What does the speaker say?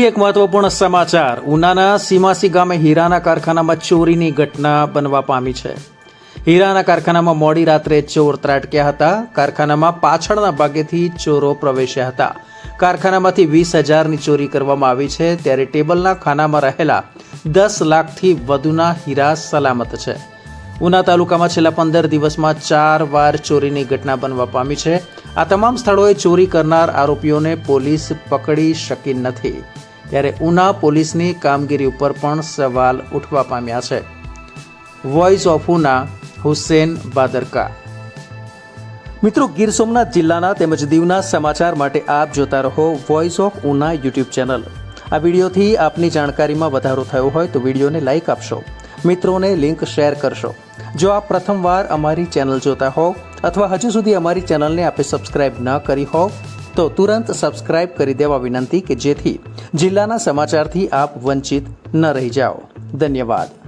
એક મહત્વપૂર્ણ સમાચાર. ઉનાના સીમાસી ગામે હીરાના કારખાનામાં ચોરીની ઘટના બનવા પામી છે. હીરાના કારખાનામાં મોડી રાત્રે ચોર ત્રાટક્યા હતા. કારખાનામાં પાછળના ભાગેથી ચોરો પ્રવેશ્યા હતા. કારખાનામાંથી વીસ હજારની ચોરી કરવામાં આવી છે. ત્યારે ટેબલના ખાનામાં રહેલા દસ લાખથી વધુના હીરા સલામત છે. ઉના તાલુકામાં છેલ્લા પંદર દિવસમાં ચાર વાર ચોરીની ઘટના બનવા પામી છે. આ તમામ સ્થળોએ ચોરી કરનાર આરોપીઓને પોલીસ પકડી શકી નથી. ત્યારે ઉના પોલીસની કામગીરી ઉપર પણ સવાલ ઉઠવા પામ્યા છે. Voice of Una Husain Badarka. મિત્રો, ગીર સોમનાથ જિલ્લાના તેમજ દીવના સમાચાર માટે આપ જોતા રહો voice of Una YouTube channel. આ વિડીયોથી આપની જાણકારીમાં વધારો થયો હોય તો વિડીયોને લાઇક આપશો. મિત્રોને લિંક શેર કરશો. જો આપ પ્રથમવાર અમારી ચેનલ જોતા હો અથવા હજુ સુધી અમારી ચેનલને આપે સબસ્ક્રાઇબ ન કરી હોવ તો તુરંત સબસ્ક્રાઇબ કરી દેવા વિનંતી કે જેથી જિલ્લાના સમાચારથી આપ વંચિત ન રહી જાઓ. ધન્યવાદ.